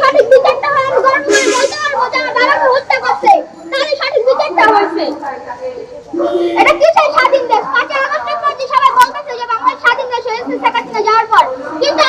সঠিক বিচারটা হয়, আমি গরম করে বলতে পারব যে আমার বাবাকে হত্যা করছে তাহলে সঠিক বিচারটা হয়েছে। এটা কিসের স্বাধীন দেশ? পাঁচই আগস্টের পর যে সবাই বলতেছে যে বাংলাদেশ স্বাধীন দেশ হয়েছে শেখ হাসিনা যাওয়ার পর। কিন্তু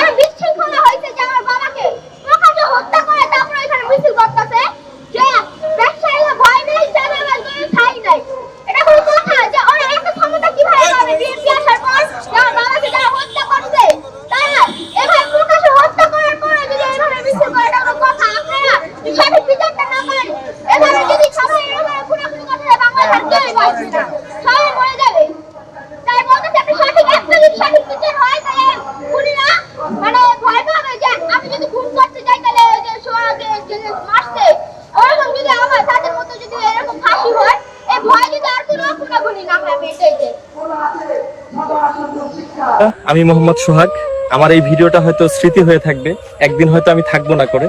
আমি মোহাম্মদ সোহাগ। আমার এই ভিডিওটা হয়তো স্মৃতি হয়ে থাকবে। একদিন হয়তো আমি থাকব না করে,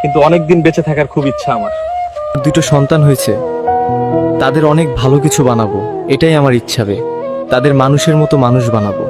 কিন্তু অনেকদিন বেঁচে থাকার খুব ইচ্ছা আমার। দুটো সন্তান হয়েছে। তাদের অনেক ভালো কিছু বানাবো এটাই আমার ইচ্ছাবে তাদের মানুষের মতো মানুষ বানাবো।